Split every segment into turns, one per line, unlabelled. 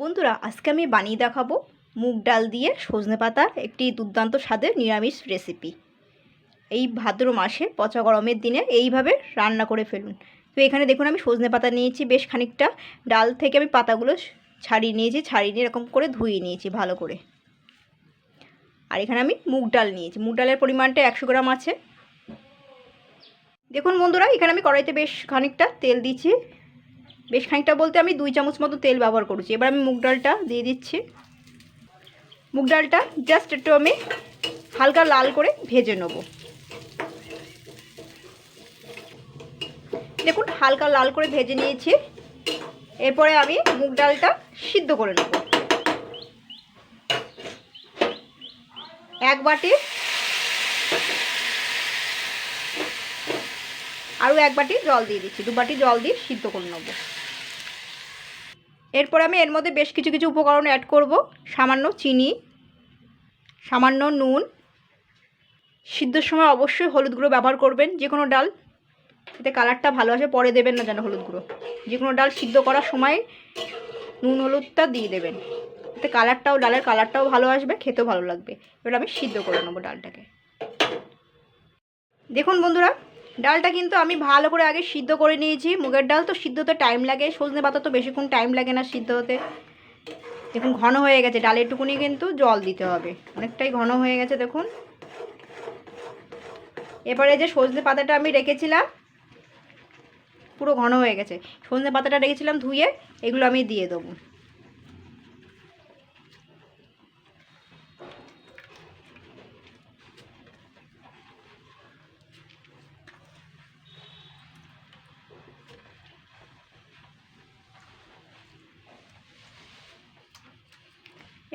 বন্ধুরা, আজকে আমি বানিয়ে দেখাবো মুগ ডাল দিয়ে সজনে পাতার একটি দুর্দান্ত স্বাদের নিরামিষ রেসিপি এই ভাদ্র মাসে পচা গরমের দিনে এইভাবে রান্না করে ফেলুন। তো এখানে দেখুন, আমি সজনে পাতা নিয়েছি, বেশ খানিকটা ডাল থেকে আমি পাতাগুলো ছাড়িয়ে নিয়েছি, ছাড়িয়ে নিয়ে এরকম করে ধুয়ে নিয়েছি ভালো করে। আর এখানে আমি মুগ ডাল নিয়েছি। মুগ ডালের পরিমাণটা একশো গ্রাম আছে। দেখুন বন্ধুরা, এখানে আমি কড়াইতে বেশ খানিকটা তেল দিচ্ছি। বেশ খানিকটা বলতে আমি দুই চামচ মতো তেল ব্যবহার করেছি। এবার আমি মুগ ডালটা দিয়ে দিচ্ছি। মুগ ডালটা জাস্ট একটু আমি হালকা লাল করে ভেজে নেব। দেখুন, হালকা লাল করে ভেজে নিয়েছি। এরপরে আমি মুগ ডালটা সিদ্ধ করে নেব। এক বাটি আরও এক বাটি জল দিয়ে দিচ্ছি। দু বাটি জল দিয়ে সিদ্ধ করে নেব। এরপর আমি এর মধ্যে বেশ কিছু কিছু উপকরণ অ্যাড করব। সামান্য চিনি, সামান্য নুন। সিদ্ধর সময় অবশ্যই হলুদ গুঁড়ো ব্যবহার করবেন যে কোনো ডাল। এতে কালারটা ভালো আসে, পরে দেবেন না যেন হলুদ গুঁড়ো। যে কোনো ডাল সিদ্ধ করার সময় নুন হলুদটা দিয়ে দেবেন। এতে কালারটাও ডালের কালারটাও ভালো আসবে, খেতেও ভালো লাগবে। এবার আমি সিদ্ধ করে নেব ডালটাকে। দেখুন বন্ধুরা ডালটা কিন্তু আমি ভালো করে আগে সিদ্ধ করে নিয়েছি। মুগের ডাল তো সিদ্ধ হতে টাইম লাগে, সজনে পাতা তো বেশিক্ষণ টাইম লাগে না সিদ্ধ হতে দেখুন, ঘন হয়ে গেছে। ডালের টুকুনি কিন্তু জল দিতে হবে। অনেকটাই ঘন হয়ে গেছে, দেখুন। এবারে যে সজনে পাতাটা আমি রেখেছিলাম, পুরো ঘন হয়ে গেছে। সজনে পাতাটা রেখেছিলাম ধুয়ে, এগুলো আমি দিয়ে দেবো।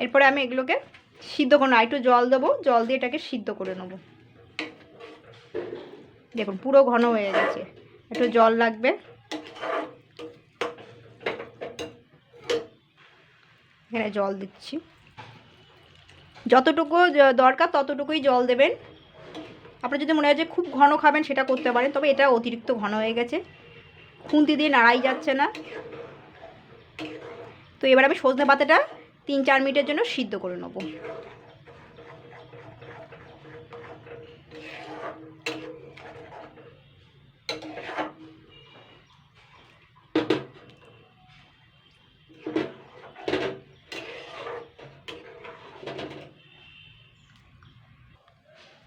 এরপরে আমি এগুলোকে সিদ্ধ করে নেব একটু জল দেবো, জল দিয়ে এটাকে সিদ্ধ করে নেব। দেখুন, পুরো ঘন হয়ে গেছে। একটু জল লাগবে। এখানে জল দিচ্ছি। যতটুকু দরকার ততটুকুই জল দেবেন। আপনার যদি মনে হয় যে খুব ঘন খাবেন, সেটা করতে পারেন, তবে এটা অতিরিক্ত ঘন হয়ে গেছে। খুন্তি দিয়ে নাড়াই যাচ্ছে না। তো এবার আমি সজনে পাতাটা তিন চার মিনিটের জন্য সিদ্ধ করে নেব।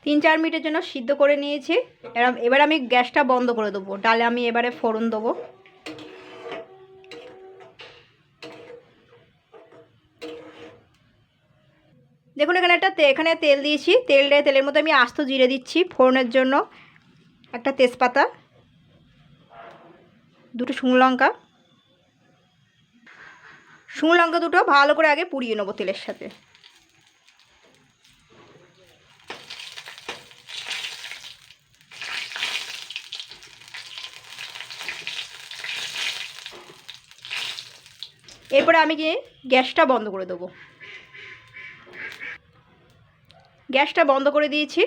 তিন চার মিনিটের জন্য সিদ্ধ করে নিয়েছি। এবার আমি গ্যাসটা বন্ধ করে দেবো। ডালে আমি এবারে ফোড়ন দেবো। দেখুন, এখানে একটা এখানে তেল দিয়েছি। তেল দিয়ে তেলের মধ্যে আমি আস্ত জিরে দিচ্ছি ফোড়নের জন্য। একটা তেজপাতা, দুটো শুকনো লঙ্কা। শুকনো লঙ্কা দুটো ভালো করে আগে পুড়িয়ে নেব তেলের সাথে। এরপরে আমি গিয়ে গ্যাসটা বন্ধ করে দেবো। গ্যাসটা বন্ধ করে দিয়েছি।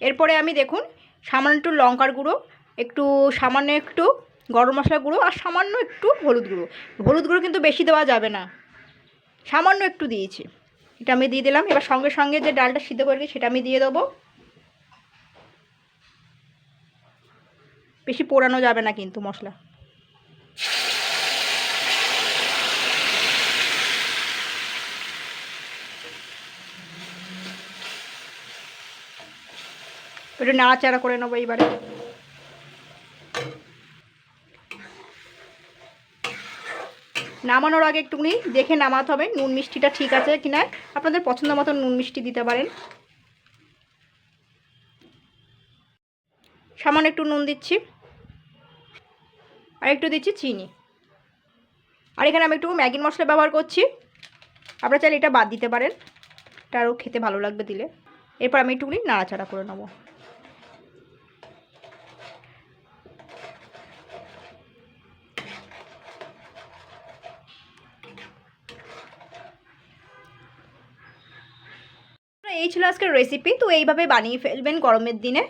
এরপরে আমি দেখুন, সামান্য একটু লঙ্কার গুঁড়ো, একটু সামান্য একটু গরম মশলা গুঁড়ো আর সামান্য একটু হলুদ গুঁড়ো। হলুদ গুঁড়ো কিন্তু বেশি দেওয়া যাবে না। সামান্য একটু দিয়েছি। এটা আমি দিয়ে দিলাম। এবার সঙ্গে সঙ্গে যে ডালটা সিদ্ধ করে সেটা আমি দিয়ে দেবো। বেশি পোড়ানো যাবে না কিন্তু মশলা। একটু নাড়াচাড়া করে নেব এইবারে। নামানোর আগে একটুখানি দেখে নামাতে হবে, নুন মিষ্টিটা ঠিক আছে কি না আপনাদের পছন্দ মতো নুন মিষ্টি দিতে পারেন। সামান্য একটু নুন দিচ্ছি। আর একটু দিচ্ছি চিনি। আর এখানে আমি একটু ম্যাগি মশলা ব্যবহার করছি। আপনারা চাইলে এটা বাদ দিতে পারেন। এটা আরও খেতে ভালো লাগবে দিলে। এরপর আমি একটুখানি নাড়াচাড়া করে নেব। এই ছিল আজকের রেসিপি তো এইভাবে বানিয়ে ফেলবেন গরমের দিনে।